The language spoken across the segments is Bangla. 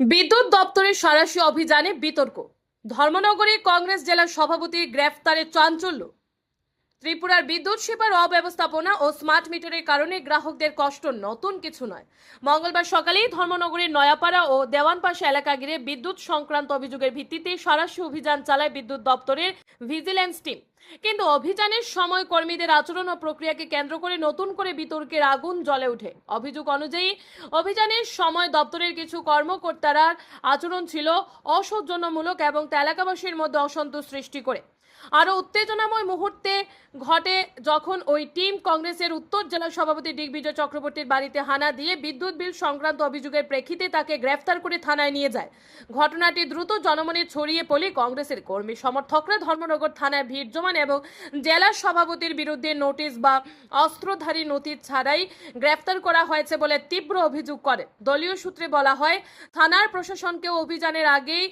বিদ্যুৎ দপ্তরের সারাশি অভিযানে বিতর্ক। ধর্মনগরে কংগ্রেস জেলা সভাপতি গ্রেফতারে চাঞ্চল্য। ত্রিপুরার বিদ্যুৎ সেবার অব্যবস্থাপনা ও স্মার্ট মিটারের কারণে গ্রাহকদের কষ্ট নতুন কিছু নয়। মঙ্গলবার সকালেই ধর্মনগরের নয়াপাড়া ও দেওয়ানপাশা এলাকা ঘিরে বিদ্যুৎ সংক্রান্ত অভিযোগের ভিত্তিতে সরাসরি অভিযান চালায় বিদ্যুৎ দপ্তরের ভিজিল্যান্স টিম। কিন্তু অভিযানের সময় কর্মীদের আচরণ ও প্রক্রিয়াকে কেন্দ্র করে নতুন করে বিতর্কের আগুন জ্বলে ওঠে। অভিযোগ অনুযায়ী, অভিযানের সময় দপ্তরের কিছু কর্মকর্তারা আচরণ ছিল অসৌজন্যমূলক এবং তা এলাকাবাসীর মধ্যে অসন্তোষ সৃষ্টি করে। আরও উত্তেজনাময় মুহূর্তে ঘটে যখন ওই টিম কংগ্রেসের উত্তর জেলা সভাপতি দিগ্বিজয় চক্রবর্তীর বাড়িতে হানা দিয়ে বিদ্যুৎ বিল সংক্রান্ত অভিযোগের প্রেক্ষিতে তাকে গ্রেফতার করে থানায় নিয়ে যায়। ঘটনাটি দ্রুত জনমনে ছড়িয়ে পড়লে কংগ্রেসের কর্মী সমর্থকরা ধর্মনগর থানায় ভিড় জমান এবং জেলা সভাপতির বিরুদ্ধে নোটিশ বা অস্ত্রধারী নথি ছাড়াই গ্রেফতার করা হয়েছে বলে তীব্র অভিযোগ করে। দলীয় সূত্রে বলা হয়, থানার প্রশাসনকেও অভিযানের আগেই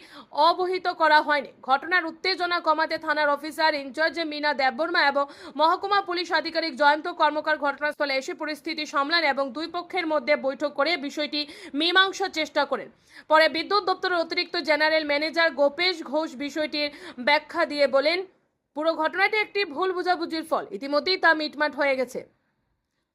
অবহিত করা হয়নি। ঘটনার উত্তেজনা কমাতে থানার অফিসার ইনচার্জ মিনা দেববর্মা এবং মহকুমা পুলিশ আধিকারিক জয়ন্ত কর্মকার ঘটনাস্থলে এসে পরিস্থিতি সামলান এবং দুই পক্ষের মধ্যে বৈঠক করে বিষয়টি মীমাংসার চেষ্টা করেন। পরে বিদ্যুৎ দপ্তরের অতিরিক্ত জেনারেল ম্যানেজার গোপেশ ঘোষ বিষয়টির ব্যাখ্যা দিয়ে বলেন, পুরো ঘটনাটি একটি ভুল বোঝাবুঝির ফল। ইতিমধ্যেই তা মিটমাট হয়ে গেছে।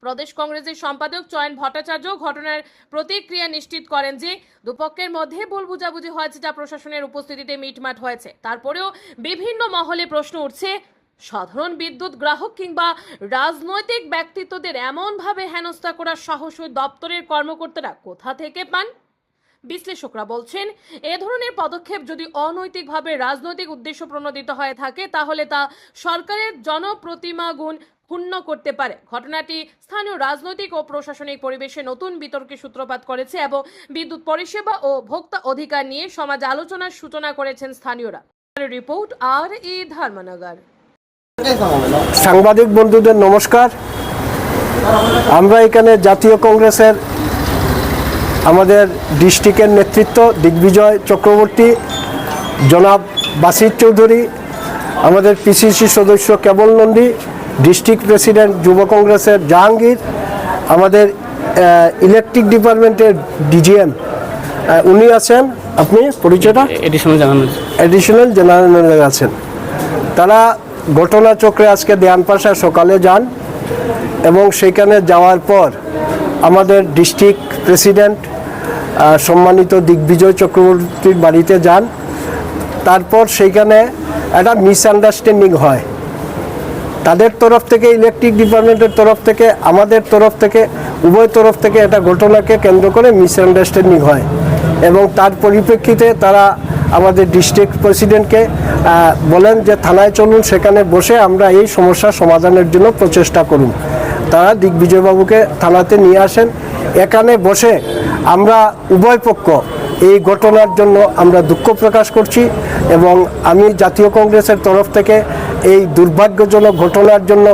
প্রদেশ কংগ্রেসের সম্পাদক চয়ন ভট্টাচার্য ঘটনার প্রতিক্রিয়া নিশ্চিত করেন যে দুপক্ষের মধ্যে ভুল বুঝাবুঝি হয়েছে যা প্রশাসনের উপস্থিতিতে মিটমাট হয়েছে। তারপরেও বিভিন্ন মহলে প্রশ্ন উঠছে, সাধারণ বিদ্যুৎ গ্রাহক কিংবা রাজনৈতিক ব্যক্তিত্বদের এমনভাবে হেনস্থা করার সাহস দপ্তরের কর্মকর্তারা কোথা থেকে পান? বিশ্লেষকরা বলছেন, এ ধরনের পদক্ষেপ যদি অনৈতিকভাবে রাজনৈতিক উদ্দেশ্য প্রণোদিত হয়ে থাকে, তাহলে তা সরকারের জনপ্রতিমা গুণ ক্ষুণ্ণ করতে পারে। ঘটনাটি স্থানীয় রাজনৈতিক ও প্রশাসনিক পরিবেশে নতুন বিতর্কের সূত্রপাত করেছে এবং বিদ্যুৎ পরিষেবা ও ভোক্তা অধিকার নিয়ে সমাজ আলোচনার সূচনা করেছেন স্থানীয়রা। রিপোর্ট আর এ ধর্মনগর। সাংবাদিক বন্ধুদের নমস্কার। আমরা এখানে জাতীয় কংগ্রেসের আমাদের ডিস্ট্রিক্টের নেতৃত্ব দিগ্বিজয় চক্রবর্তী জনাব বাসির চৌধুরী আমাদের পিসিসি সদস্য কেবল নন্দী ডিস্ট্রিক্ট প্রেসিডেন্ট যুব কংগ্রেসের জাহাঙ্গীর আমাদের ইলেকট্রিক ডিপার্টমেন্টের ডিজিএম উনি আছেন। আপনি পরিচয়টা? এডিশনাল অ্যাডিশনাল জেনারেল ম্যানেজার আছেন তারা ঘটনাচক্রে আজকে দেয়ানপাশা সকালে যান এবং সেখানে যাওয়ার পর আমাদের ডিস্ট্রিক্ট প্রেসিডেন্ট সম্মানিত দিগ্বিজয় চক্রবর্তীর বাড়িতে যান। তারপর সেইখানে একটা মিসআন্ডারস্ট্যান্ডিং হয়। তাদের তরফ থেকে, ইলেকট্রিক ডিপার্টমেন্টের তরফ থেকে, আমাদের তরফ থেকে, উভয় তরফ থেকে এটা ঘটনাকে কেন্দ্র করে মিসআন্ডারস্ট্যান্ডিং হয় এবং তার পরিপ্রেক্ষিতে তারা আমাদের ডিস্ট্রিক্ট প্রেসিডেন্টকে বলেন যে, থানায় চলুন, সেখানে বসে আমরা এই সমস্যা সমাধানের জন্য প্রচেষ্টা করুন। তারা দিগ্বিজয়বাবুকে থানাতে নিয়ে আসেন। এখানে বসে আমরা উভয় পক্ষ এই ঘটনার জন্য আমরা দুঃখ প্রকাশ করছি এবং আমি জাতীয় কংগ্রেসের তরফ থেকে এই দুর্ভাগ্যজনক ঘটনার জন্য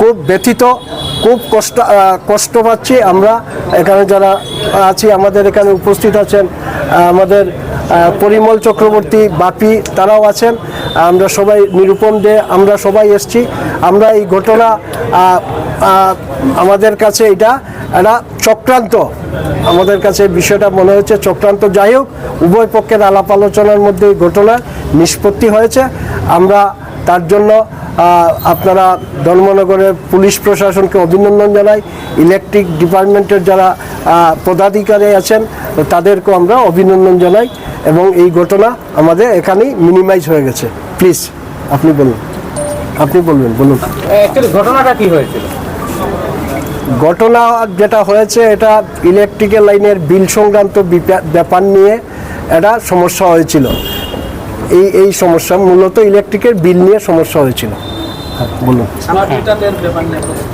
খুব ব্যথিত, খুব কষ্ট কষ্ট পাচ্ছি আমরা। এখানে যারা আছি, আমাদের এখানে উপস্থিত আছেন, আমাদের পরিমল চক্রবর্তী, বাপি, তারাও আছেন। আমরা সবাই নিরূপণ দে, আমরা সবাই এসছি। আমরা এই ঘটনা আমাদের কাছে এটা একটা চক্রান্ত। আমাদের কাছে বিষয়টা মনে হচ্ছে চক্রান্ত। যাই হোক, উভয় পক্ষের আলাপ আলোচনার মধ্যে ঘটনা নিষ্পত্তি হয়েছে। আমরা তার জন্য আপনারা ধর্মনগরের পুলিশ প্রশাসনকে অভিনন্দন জানাই। ইলেকট্রিক ডিপার্টমেন্টের যারা পদাধিকারী আছেন, তাদেরকেও আমরা অভিনন্দন জানাই এবং এই ঘটনা আমাদের এখানেই মিনিমাইজ হয়ে গেছে। প্লিজ আপনি বলুন। আপনি বলবেন, বলুন। ঘটনাটা কি হয়েছিল? ঘটনা যেটা হয়েছে এটা ইলেকট্রিক্যাল লাইনের বিল সংক্রান্ত ব্যাপার নিয়ে একটা সমস্যা হয়েছিল। এই এই সমস্যা মূলত ইলেকট্রিকের বিল নিয়ে সমস্যা হয়েছিল। হ্যাঁ, বলুন।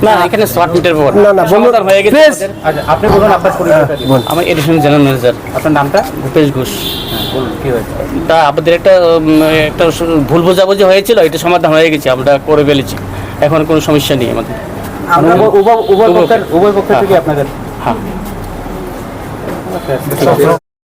না এখানে স্মার্ট মিটার না, না, বলুন। হয়ে গেছে। আচ্ছা আপনি বলুন আপনার পরিচয়টা দিন। আমার এডিশনাল জেনারেল ম্যানেজার। আপনার নামটা? ভূপেশ ঘোষ। বলুন কি হয়েছে? তা আমাদের একটা একটা ভুল বোঝাবুঝি হয়েছিল এটা সমাধান হয়ে গেছে আমরা করে ফেলেছি। এখন কোনো সমস্যা নেই আমাদের। উভয় পক্ষের হ্যাঁ। থেকে আপনাদের। হ্যাঁ।